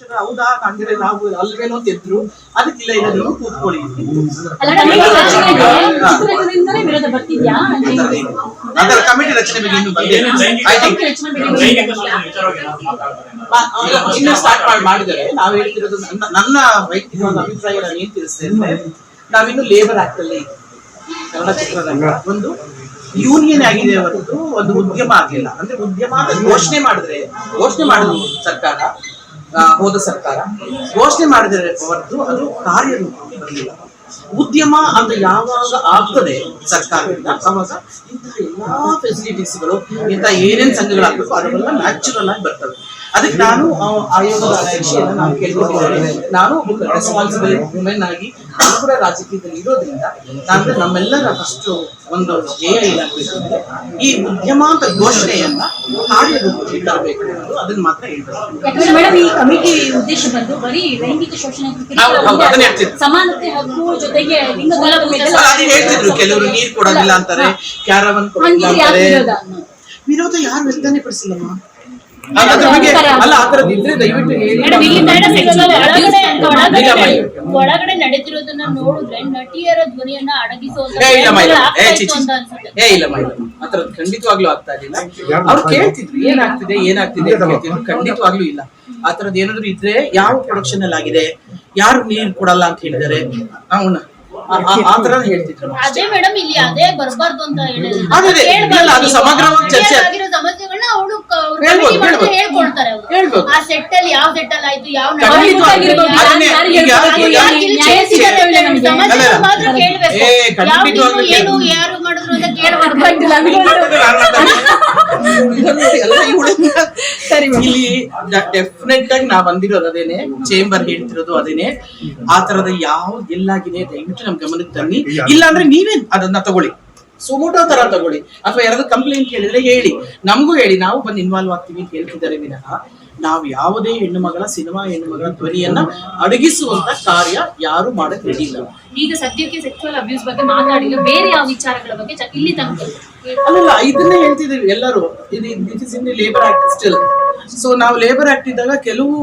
ಹೌದಾ ಅಂದ್ರೆ ನಾವು ಅಲ್ವೇನೋ ಅದಕ್ಕಿಲ್ಲ ಇಲ್ಲ ನೀವು ಕೂತ್ಕೊಳ್ಳಿ. ವಿರೋಧ ಬರ್ತಿದ್ಯಾ? ಅದರ ಕಮಿಟಿ ರಚನೆ ಬಗ್ಗೆ ಇನ್ನು ಬಂದಿಲ್ಲ. ಇನ್ನು ಸ್ಟಾರ್ಟ್ ಮಾಡಿ ಮಾಡಿದರೆ ನಾವು ಹೇಳ್ತಿರೋದು ನನ್ನ ವೈಯಕ್ತಿಕ ವೈಯಕ್ತಿಕವಾದ ಅಭಿಪ್ರಾಯ ನಾನು ಏನ್ ತಿಳಿಸ್ತೇನೆ ನಾವಿನ್ನು ಲೇಬರ್ ಆಕ್ಟ್ ಅಲ್ಲೇ. ಕನ್ನಡ ಚಿತ್ರರಂಗ. ಒಂದು ಯೂನಿಯನ್ ಆಗಿದೆ ಅವರದ್ದು ಒಂದು ಉದ್ಯಮ ಆಗ್ಲಿಲ್ಲ. ಅಂದ್ರೆ ಉದ್ಯಮ ಅಂತ ಘೋಷಣೆ ಮಾಡಿದ್ರೆ ಘೋಷಣೆ ಮಾಡಿದ್ರು ಸರ್ಕಾರ. ಹೋದ ಸರ್ಕಾರ. ಘೋಷಣೆ ಮಾಡಿದರೆ ಹೊರತು ಅದು ಕಾರ್ಯರೂಪ ಬರಲಿಲ್ಲ ಉದ್ಯಮ ಅಂತ ಯಾವಾಗ ಆಗ್ತದೆ ಸರ್ಕಾರದಿಂದ ಆವಾಗ ಇಂತಹ ಎಲ್ಲಾ ಫೆಸಿಲಿಟೀಸ್ಗಳು ಇಂತಹ ಏನೇನ್ ಸಂಘಗಳಾಗಬೇಕು, ಅದೆಲ್ಲ ನ್ಯಾಚುರಲ್ ಆಗಿ ಬರ್ತವೆ. ಅದಕ್ಕೆ ನಾನು ಆಯೋಗದ ಅಧ್ಯಕ್ಷೆಯನ್ನು ನಾನು ಕೇಳ್ಕೊಂಡಿದ್ದೇನೆ ನಾನು ಒಬ್ಬ ರೆಸ್ಪಾನ್ಸಿಬಲ್ ವುಮೆನ್ ಆಗಿ ನಾನು ಕೂಡ ರಾಜಕೀಯದಲ್ಲಿ ಇರೋದ್ರಿಂದ ನಾನು ನಮ್ಮೆಲ್ಲರ ಫಸ್ಟ್ ಒಂದು ಧ್ಯೇಯ ಏನಾಗಬೇಕಂದ್ರೆ ಈ ಉದ್ಯಮ ಅಂತ ಘೋಷಣೆಯನ್ನ ಕಾರ್ಯರೂಪದಲ್ಲಿ ತರಬೇಕು ಅನ್ನೋದು ಅದನ್ನ ಮಾತ್ರ ಹೇಳ್ಬೇಕು. ಮೇಡಮ್ ಈ ಕಮಿಟಿ ಉದ್ದೇಶ ಬಂದು ಬರೀ ಲೈಂಗಿಕ ಶೋಷಣೆ. ಸಮಾನತೆ ಹಕ್ಕು ಜೊತೆಗೆ ಹೇಳ್ತಿದ್ರು ಕೆಲವರು ನೀರ್ ಕೊಡೋದಿಲ್ಲ ಅಂತಾರೆ ಕ್ಯಾರವನ್ ಕೊಡೋದಿಲ್ಲ ಅಂತಾರೆ. ವಿರೋಧ? ವಿರೋಧ ಯಾರು ವ್ಯಕ್ತನೇ ಪಡಿಸಿಲ್ಲಮ್ಮ? ಒಳಗಡೆ ನಡೆದಿರೋದನ್ನ ನೋಡಿದ್ರೆ ನಟಿಯರ ಧ್ವನಿಯನ್ನ ಅಡಗಿಸುವಂತ ಇಲ್ಲ ಖಂಡಿತವಾಗ್ಲೂ ಆಗ್ತಾ ಇರ್ಲಿಲ್ಲ ಅವ್ರು ಕೇಳ್ತಿದ್ರು ಏನಾಗ್ತಿದೆ ಏನಾಗ್ತಿದೆ ಕೇಳ್ತಿದ್ರು. ಖಂಡಿತವಾಗ್ಲೂ ಇಲ್ಲ. ಆ ಥರದ್ದು ಏನಾದ್ರು ಇದ್ರೆ ಯಾವ ಪ್ರೊಡಕ್ಷನ್ ಅಲ್ಲಿ ಆಗಿದೆ? ಯಾರು ನೀರ್ ಕೊಡಲ್ಲ ಅಂತ ಹೇಳಿದಾರೆ ಅವನ ಆತರ ತರ ಹೇಳ್ತಿದ್ರು. ಅದೇ ಮೇಡಮ್ ಇಲ್ಲಿ ಅದೇ ಬರ್ಬಾರ್ದು ಅಂತ ಹೇಳಿದ್ರು. ಅದೇ, ಸಮಗ್ರವಾಗಿ ಚರ್ಚೆ- ಹೇಳ್ಬೋದು, ಹೇಳ್ಬೋದು. ಹೇಳ್ಕೊಳ್ತಾರೆ ಅವ್ರು ಹೇಳ್ಬೋದು. ಆ ಸೆಟ್ ಅಲ್ಲಿ ಯಾವ ಸೆಟ್ ಅಲ್ಲಿ ಆಯ್ತು ಯಾವ ಖಂಡಿತವಾಗ್ಲೂ ನಟನೆ ಅದನ್ನೇ ಯಾರಿಗೆ ಈಗ- ಹೇಳ್ಬೋದು? ಇಲ್ಲಿ ನ್ಯಾಯ ಸಿಗಲ್ಲ ನಮ್ಗೆ? ನಮ್ಗೆ. ಸಮಸ್ಯೆಗಳು ಅಲ್ಲ, ಮಾತ್ರ ಕೇಳ್ಬೇಕು ಏ, ಖಂಡಿತವಾಗ್ಲೂ ಯಾವ್ದು ಏನು ಕೇಳ್ಬೇಕು. ಯಾರು ಮಾಡಿದ್ರು ಅಂತ ಕೇಳಬಾರ್ದು ಸರಿ ಇಲ್ಲಿ ಡೆಫಿನೆಟ್ ಆಗಿ ನಾ ಬಂದಿರೋದು ಅದೇನೆ ಚೇಂಬರ್ ಹೇಳ್ತಿರೋದು ಅದೇನೆ ಆ ತರದ ಯಾವ ಎಲ್ಲಾಗಿದೆ ದಯವಿಟ್ಟು ನಮ್ ಗಮನಕ್ಕೆ ತನ್ನಿ ಇಲ್ಲ ಅಂದ್ರೆ ನೀವೇ ಅದನ್ನ ತಗೊಳ್ಳಿ ಸುಮೋಟೋ ತರ ತಗೊಳ್ಳಿ. ಅಥವಾ ಯಾರಾದ್ರೂ ಕಂಪ್ಲೇಂಟ್ ಕೇಳಿದ್ರೆ ಹೇಳಿ. ನಮಗೂ ಹೇಳಿ ನಾವು ಬಂದು ಇನ್ವಾಲ್ವ್ ಆಗ್ತೀವಿ ಅಂತ ಹೇಳ್ತಿದ್ದಾರೆ ವಿನಃ ನಾವು ಯಾವುದೇ ಹೆಣ್ಣು ಮಗಳ ಸಿನಿಮಾ ಹೆಣ್ಣು ಮಗಳ ಧ್ವನಿಯನ್ನ ಅಡಗಿಸುವಂತ ಕಾರ್ಯ ಯಾರು ಮಾಡಕ್ ರೆಡಿ ಇಲ್ಲ ಈಗ ಸದ್ಯಕ್ಕೆ ಸೆಕ್ಸುವಲ್ ಅಬ್ಯೂಸ್ ಬಗ್ಗೆ ಮಾತಾಡಿಲ್ಲ ಬೇರೆ ಯಾವ ವಿಚಾರಗಳ ಬಗ್ಗೆ ಇಲ್ಲಿ ತನಕ ಅಲ್ಲಲ್ಲ ಇದನ್ನೇ ಹೇಳ್ತಿದ್ದೀವಿ ಎಲ್ಲರೂ. ಇದು it is in labour act still so ನಾವು ಲೇಬರ್ ಆಕ್ಟ್ ಇದ್ದಾಗ ಕೆಲವು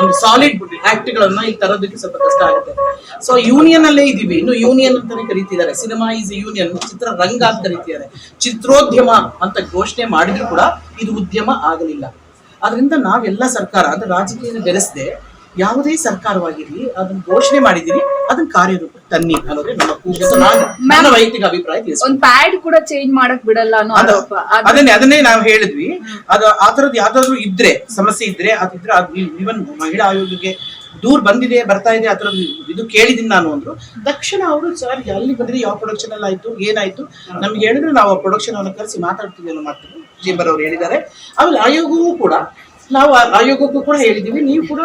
ಒಂದು ಸಾಲಿಡ್ ಆಕ್ಟ್ ಗಳನ್ನ ಇಲ್ಲಿ ತರೋದಕ್ಕೆ ಸ್ವಲ್ಪ ಕಷ್ಟ ಆಗುತ್ತೆ. ಸೊ ಯೂನಿಯನ್ ಅಲ್ಲೇ ಇದೀವಿ. ಇನ್ನು ಯೂನಿಯನ್ ಅಂತಾನೆ ಕರೀತಿದ್ದಾರೆ. ಸಿನಿಮಾ ಈಸ್ ಯೂನಿಯನ್ ಚಿತ್ರರಂಗ ಅಂತ ಕರೀತಿದ್ದಾರೆ. ಚಿತ್ರೋದ್ಯಮ ಅಂತ ಘೋಷಣೆ ಮಾಡಿದ್ರು ಕೂಡ ಇದು ಉದ್ಯಮ ಆಗಲಿಲ್ಲ. ಅದರಿಂದ ನಾವೆಲ್ಲ ಸರ್ಕಾರ, ಅಂದ್ರೆ ರಾಜಕೀಯ ಬೆರೆಸದೆ ಯಾವುದೇ ಸರ್ಕಾರವಾಗಿರ್ಲಿ ಅದನ್ನ ಘೋಷಣೆ ಮಾಡಿದೀರಿ ಅದನ್ನ ಕಾರ್ಯರೂಪ ತನ್ನಿ ಅನ್ನೋದೇ ನಮ್ಮ ಕೂಗು. ನಾನು ನನ್ನ ವೈಯಕ್ತಿಕ ಅಭಿಪ್ರಾಯ ತಿಳಿಸ್ತೀನಿ. ಒಂದ್ ಪ್ಯಾಡ್ ಕೂಡ ಚೇಂಜ್ ಮಾಡಕ್ ಬಿಡಲ್ಲ ಅನ್ನೋ ಅದು ಆರೋಪ. ಅದ್- ಅದನ್ನೇ ಅದನ್ನೇ ನಾವು ಹೇಳಿದ್ವಿ. ಅದು ಆ ತರದ್ ಯಾವ್ದಾದ್ರು ಇದ್ರೆ ಸಮಸ್ಯೆ ಇದ್ರೆ ಅದಿದ್ರೆ ಅದು ಇವನ್ ಮಹಿಳಾ ಆಯೋಗಕ್ಕೆ ದೂರ್ ಬಂದಿದೆ ಬರ್ತಾ ಇದೆ ಆ ಥರದ್ದು ಇದು ಕೇಳಿದೀನಿ ನಾನು ಅಂದ್ರು. ತಕ್ಷಣ ಅವರು ಸರ್ ಅಲ್ಲಿ ಬಂದ್ರೆ ಯಾವ ಪ್ರೊಡಕ್ಷನ್ ಅಲ್ಲಿ ಆಯ್ತು ಏನಾಯ್ತು? ನಮ್ಗೆ ಹೇಳಿದ್ರೆ ನಾವು ಆ ಪ್ರೊಡಕ್ಷನ್ ಅನ್ನು ಕರೆಸಿ ಮಾತಾಡ್ತೀವಿ ಅನ್ನೋ ಮಾತು ಚೇಂಬರ್ ಅವ್ರು ಹೇಳಿದ್ದಾರೆ. ಆಮೇಲೆ ಆಯೋಗವೂ ಕೂಡ ನಾವು ಆ ಆಯೋಗಕ್ಕೂ ಕೂಡ ಹೇಳಿದೀವಿ ನೀವು ಕೂಡ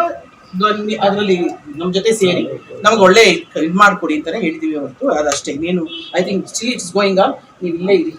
ಅದರಲ್ಲಿ ನಮ್ಮ ಜೊತೆ ಸೇರಿ ನಮ್ಗೆ ಒಳ್ಳೆ ಇದು ಮಾಡ್ಕೊಡಿ ಅಂತಾನೆ ಹೇಳಿದೀವಿ ಹೊರತು ಅದಷ್ಟೇ ನೀನು I think it's going on ನೀವು ಇಲ್ಲೇ ಇರಿ.